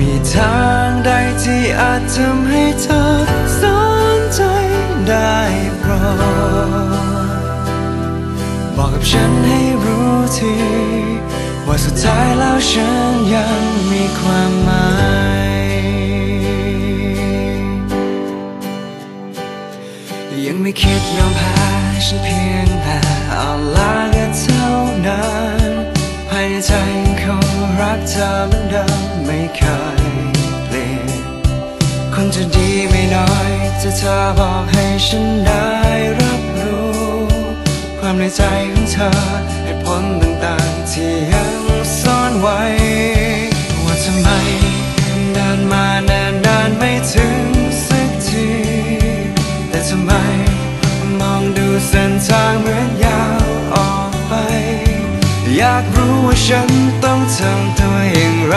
มีทางใดที่อาจทำให้เธอสนใจได้โปรดบอกกับฉันให้รู้ที ว่าสุดท้ายแล้วฉันยัง จะดีไม่น้อยจะเธอบอกให้ฉันได้รับรู้ ความในใจของเธอเหตุผลต่างๆ ที่ยังซ่อนไว้ ว่าทำไมเดินมาแนานนานไม่ถึงสักที แต่ทำไมมองดูเส้นทางเหมือนยาวออกไป อยากรู้ว่าฉันต้องทำตัวอย่างไร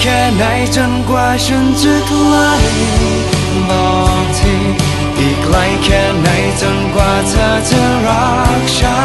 แค่ไหนจนกว่าฉันจะไกลบอกทีอีกไกลแค่ไหนจนกว่าเธอจะรักฉัน